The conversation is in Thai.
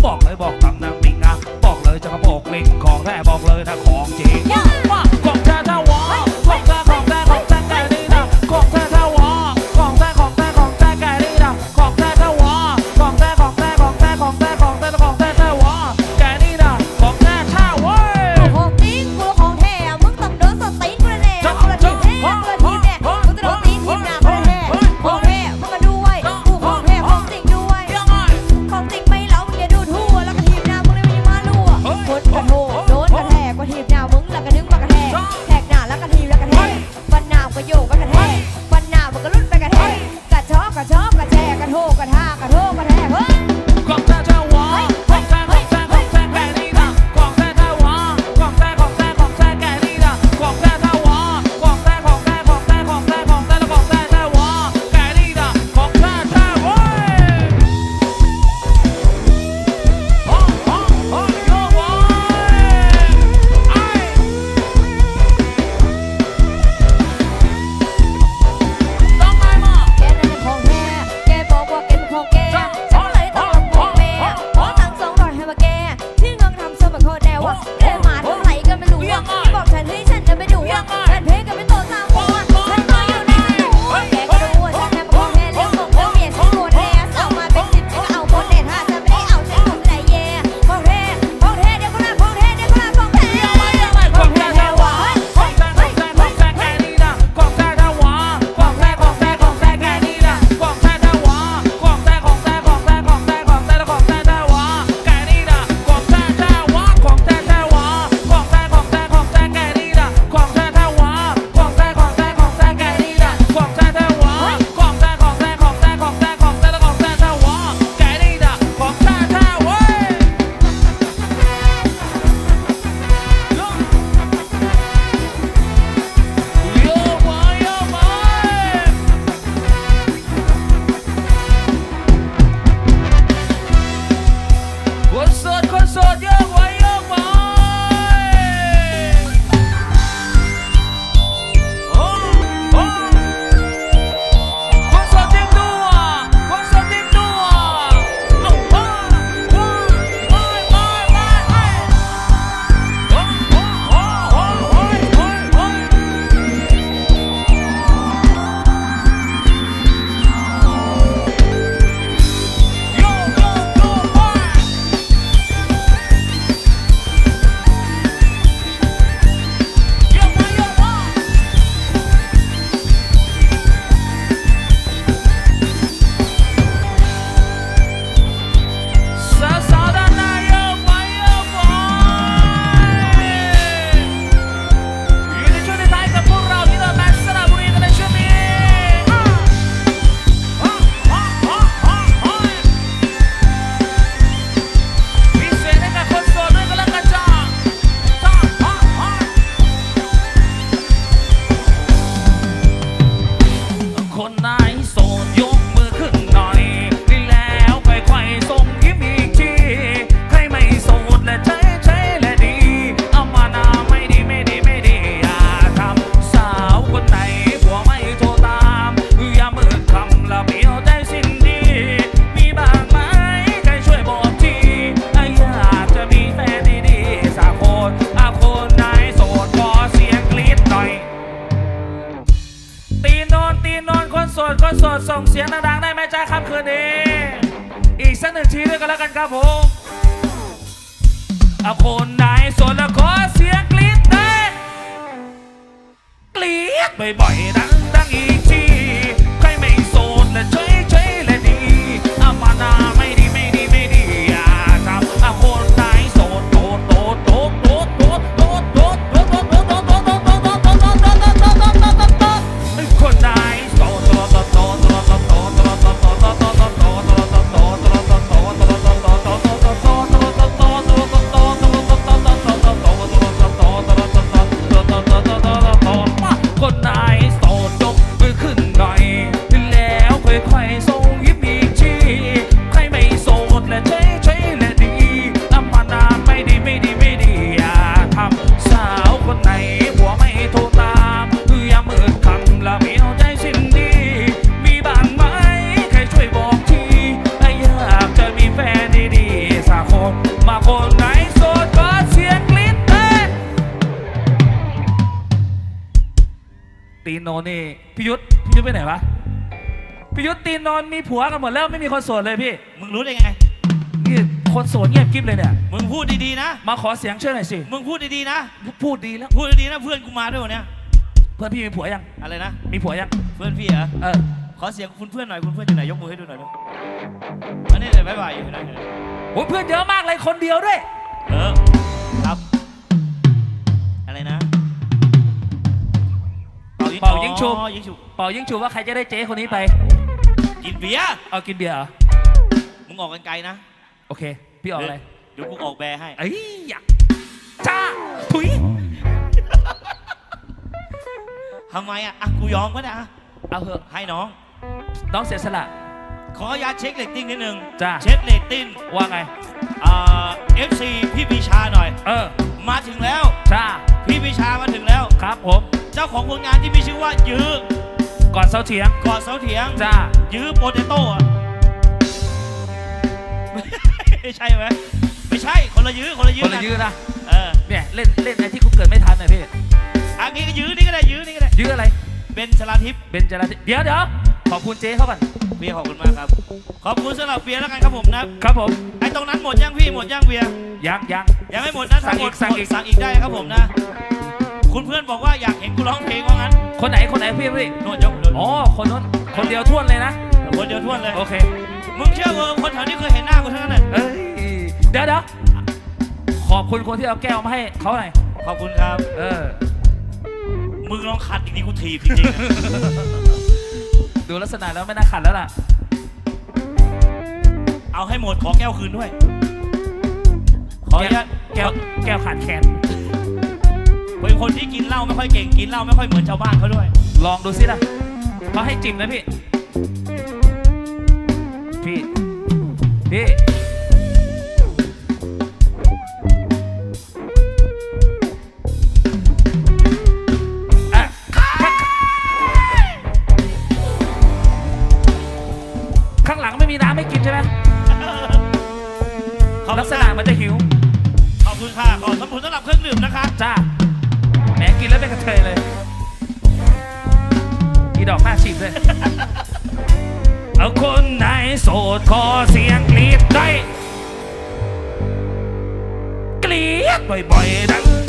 搏一搏。ะกระแจกันโทกกระทากระโทกกระแทกเฮ้ สดส่งเสียงดังๆได้ไหมจ้าคัำคืนนี้ อีกสักหนึ่งทีด้วยกันแล้วกันครับผมเอาคนไหนสนแล้วขอเสียงกรี๊ดได้กรี๊ดบ่อยๆนะ ใครโสดและเฉยเฉและดีอำมนาไม่ดีไม่ดีไม่ดีอย่าทำสาวคนไหนหัวไม่โทรตามอย่ามืดคำละเมียวใจสินดี มีบ้างไหมใครช่วยบอกทีอยากจะมีแฟนดีๆสักคนมาคนไหนโสดก็เสียงกลิ้นเต้ตีโนนี่พิยุทธพิยุทธไปไหนวะ พี่ยุทธตีนนมีผัวกันหมดแล้วไม่มีคนโสดเลยพี่มึงรู้ได้ไง นี่คนโสดเงียบกริบเลยเนี่ย มึงพูดดีๆนะ มาขอเสียงช่วยหน่อยสิ มึงพูดดีๆนะ พูดดีแล้ว พูดดีๆนะเพื่อนกูมาด้วยวันเนี้ยเพื่อนพี่มีผัวยัง อะไรนะ มีผัวยัง เพื่อนพี่เหรอ เออ ขอเสียงคุณเพื่อนหน่อยคุณเพื่อนอยู่ไหนยกมือให้ดูหน่อยดูอันนี้เลยบ๊ายบายอยู่ที่ไหนอยู่ไหนโอ้ยเพื่อนเยอะมากเลยคนเดียวด้วย เออ ครับ อะไรนะ เป่ายิงฉุบอ๋อยิงฉุบ เป่ายิ่งชูว่าใครจะได้เจ๊คนนี้ไป กินเบียร์เอากินเบียร์เหรอมึงออกกันไกลนะโอเค พี่ออกอะไรเดี๋ยวกูออกแบร์ให้เอ้ยอยากจ้าถุยทำไมอะอะกูยอมก็ได้อะเอาเถอะให้น้อง น้องเสียสละ ขออนุญาตเช็คเรตติ้งนิดนึงจ้าเช็คเรตติ้งว่าไง อ่า FC พี่ปีชาหน่อย เออมาถึงแล้ว จ้าพี่ปีชามาถึงแล้ว ครับผม เจ้าของผลงานที่มีชื่อว่ายื้อก่อนเสาเถียง กอดเสาเถียง จ้า ยื้อโปเตโต้อะไม่ใช่ไหมไม่ใช่คนละยื้อคนละยื้คอนละกัยื้อนะเออเนี่ยเล่นเล่นไอ้ที่กูเกิดไม่ทันหน่อยพี่อันนี้ก็ยื้อนี่ก็ได้ยื้อนี่ก็ได้ยื้ออะไรเบนชลาทิพย์เบนจราธิเดี๋ยวเดี๋ยวขอบคุณเจ๊เขาก่อนเบียร์ขอบคุณมากครับ ขอบคุณสำหรับเบียร์แล้วกันครับผมนะครับผมไอ้ตรงนั้นหมดยังพี่หมดยังเบียร์ยังยังยังไม่หมดนะสั่งถ้าหมอีดกสั่งอีกสั่งอีกได้ครับผมนะ คุณเพื่อนบอกว่าอยากเห็นกูร้องเพลงว่างั้นคนไหนคนไหนพี่พี่โน่นยกโน่นอ๋อคนนู้นคนเดียวท้วนเลยนะคนเดียวท้วนเลยโอเคมึงเชื่อเวอร์คนแถวนี้เคยเห็นหน้ากูทั้งนั้นเลยเอ้ยเดี๋ยวเดี๋ยวขอบคุณคนที่เอาแก้วมาให้เขาหน่อยขอบคุณครับ เออ มึงลองขัดอีกทีกูถีบจริงๆนะดูลักษณะแล้วไม่น่าขัดแล้วล่ะ เอาให้หมดขอแก้วคืนด้วย ขออนุญาตแก้วแก้วขาดแขน เป็นคนที่กินเหล้าไม่ค่อยเก่งกินเหล้าไม่ค่อยเหมือนชาวบ้านเขาด้วย ลองดูสิล่ะเขาให้จิ้มนะพี่ พี่ พี่ อะข้างหลังไม่มีน้ำให้กินใช่ไหมขอบลัคุกณษค่ะณะมันจะหิว ขอบคุณค่ะขอบคุณสำหรับเครื่องดื่มนะคะ จ้าแห มกินแล้วเป็นกระเทยเลยกีดอกหน้าฉีกเลยเอาคนไหนโสดขอเสียงกรีดได้กรีดบ่อยๆดัง